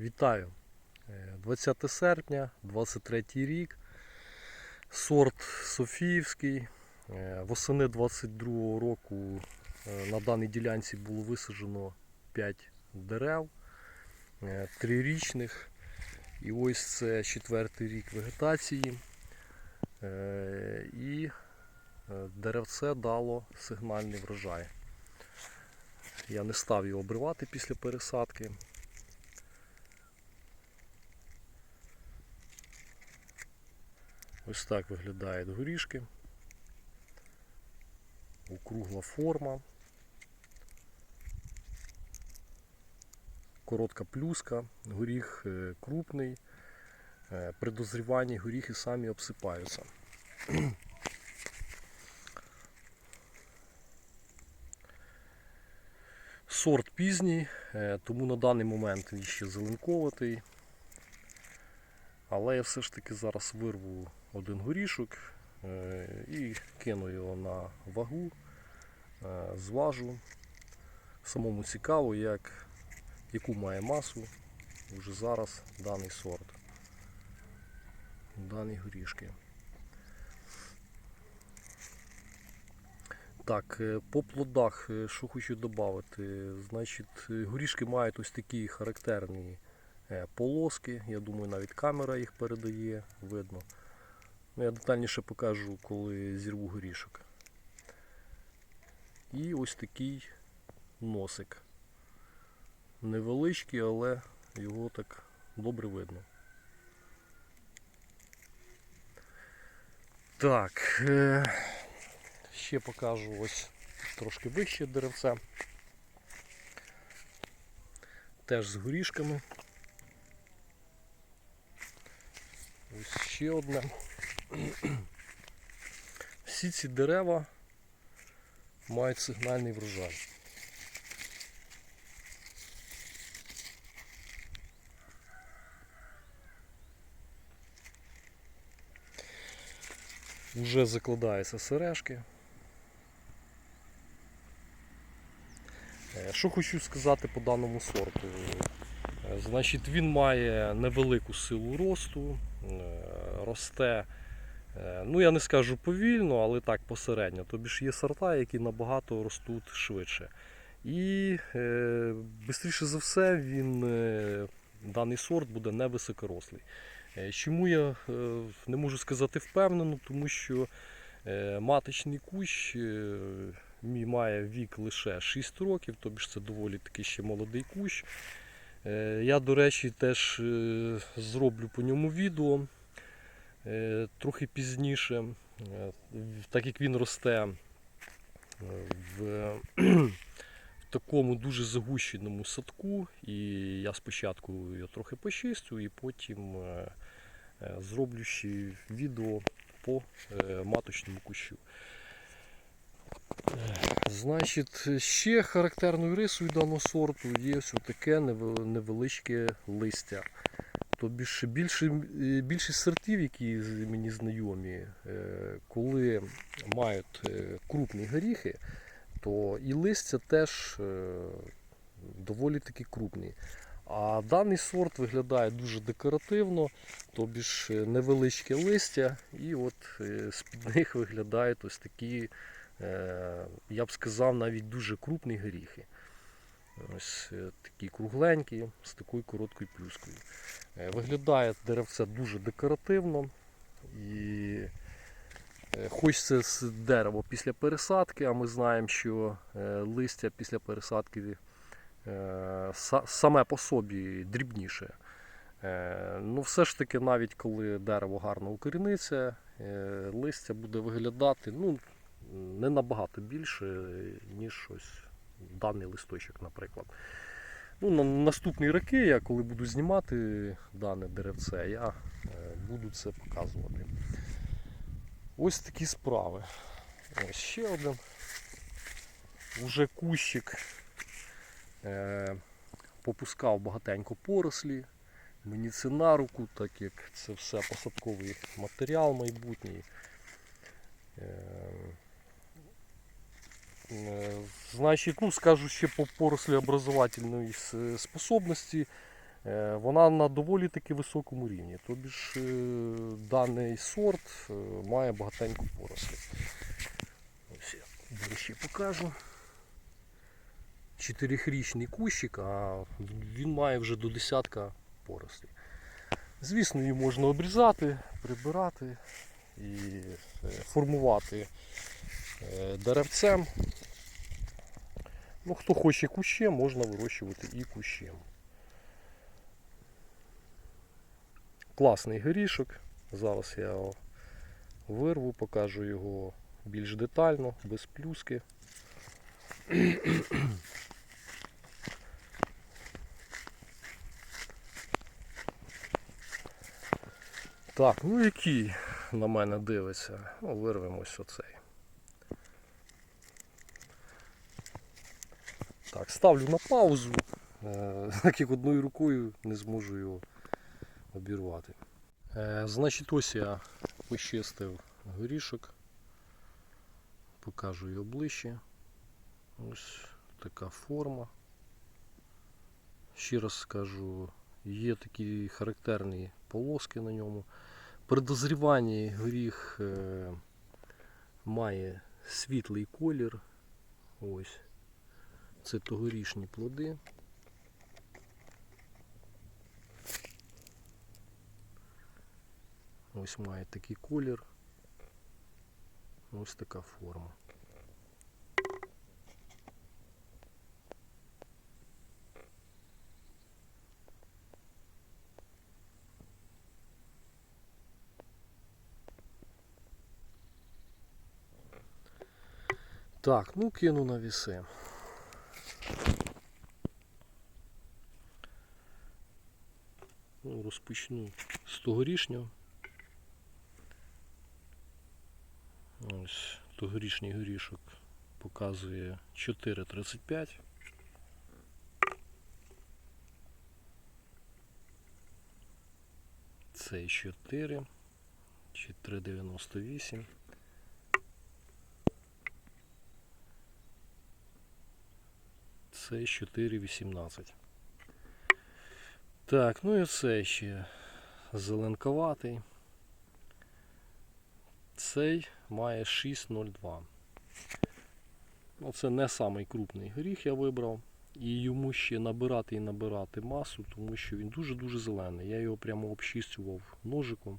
Вітаю! Е, 20 серпня, 23 рік. Сорт Софіївський. Е, Восени 22 року е, на даній ділянці було висаджено 5 дерев е, трирічних. І ось це четвертий рік вегетації. Е, І е, деревце дало сигнальний врожай. Я не став його обривати після пересадки. Ось так виглядають горішки. Округла форма. Коротка плюска, горіх е, крупний. Е, При дозріванні горіхи самі обсипаються. Сорт пізній, е, тому на даний момент він ще зеленковатий. Але я все ж таки зараз вирву один горішок е, і кину його на вагу, е, зважу. Самому цікаво, як, яку має масу вже зараз даний сорт, дані горішки. Так, е, по плодах, що хочу додати, значить, горішки мають ось такі характерні полоски. Я думаю, навіть камера їх передає, видно. Ну, я детальніше покажу, коли зірву горішок. І ось такий носик. Невеличкий, але його так добре видно. Так, е, ще покажу ось трошки вище деревце. Теж з горішками. Ось ще одне. Всі ці дерева мають сигнальний врожай. Уже закладаються сережки. Е, Що хочу сказати по даному сорту? Е, Значить, він має невелику силу росту, е, росте, е, ну я не скажу повільно, але так посередньо. Тобі ж є сорта, які набагато ростуть швидше. І е, швидше за все він, е, даний сорт буде невисокорослий. Е, Чому я е, не можу сказати впевнено, тому що е, маточний кущ мій має вік лише 6 років, тобі ж це доволі такий ще молодий кущ. Я, до речі, теж зроблю по ньому відео трохи пізніше, Е, так як він росте е, в, такому дуже загущеному садку, і я спочатку його трохи почистю, і потім е, е, зроблю ще відео по е, маточному кущу. Значить, ще характерною рисою даного сорту є таке невеличке листя. Тобі ж більше, е, більшість сортів, які мені знайомі, е, коли мають е, крупні горіхи, то і листя теж доволі таки крупні. А даний сорт виглядає дуже декоративно, тобі ж невеличке листя, і от з-під них виглядають ось такі, я б сказав, навіть дуже крупні горіхи. Ось е, такі кругленькі, з такою короткою плюскою. Е, Виглядає деревце дуже декоративно і е, хоч це дерева після пересадки, а ми знаємо, що листя після пересадки саме по собі дрібніше. Ну, все ж таки, навіть коли дерево гарно укоріниться, листя буде виглядати ну, не набагато більше, ніж ось даний листочок, наприклад. Ну, на наступні роки, я коли буду знімати дане деревце, я е, буду це показувати. Ось такі справи. Ось ще один. Уже кущик е, попускав багатенько порослі. Мені це на руку, так як це все посадковий матеріал майбутній. Е, Е, Значить, ну скажу ще по порослі образовательної с- способності. е, вона на доволі таки високому рівні. Тобі ж е, даний сорт е, має багатеньку порослі. Ось я ближче покажу. Чотирихрічний кущик, а він має вже до десятка порослі. Звісно, її можна обрізати, прибирати і формувати деревцем. Ну, хто хоче кущем, можна вирощувати і кущем. Класний горішок. Зараз я його вирву, покажу його більш детально, без плюски. Так, ну який на мене дивиться? Ну, вирвемось оцей. Так, ставлю на паузу, е, так як одною рукою не зможу його обірвати. Е, Значить, ось я почистив горішок. Покажу його ближче. Ось така форма. Ще раз скажу, є такі характерні полоски на ньому. При горіх е, має світлий колір. Ось. Це тогорічні плоди. Ось має такий колір. Ось така форма. Так, ну кину на віси. Ну, розпочну з тогорічнього. Ось тогорічний горішок показує 4,35. Цей 4 чи 3,98. Це 4,18. Так, ну і це ще зеленковатий. Цей має 6,02. Ну, це не самий крупний горіх я вибрав. І йому ще набирати і набирати масу, тому що він дуже-дуже зелений. Я його прямо обчистював ножиком.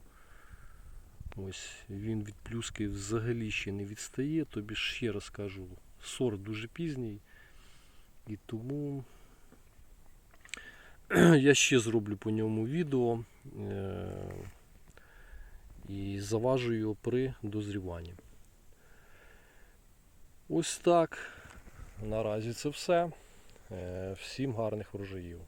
Ось він від плюски взагалі ще не відстає. Тобі ще раз кажу, сорт дуже пізній. І тому я ще зроблю по ньому відео е, і заважу його при дозріванні. Ось так. Наразі це все. Е, Всім гарних врожаїв.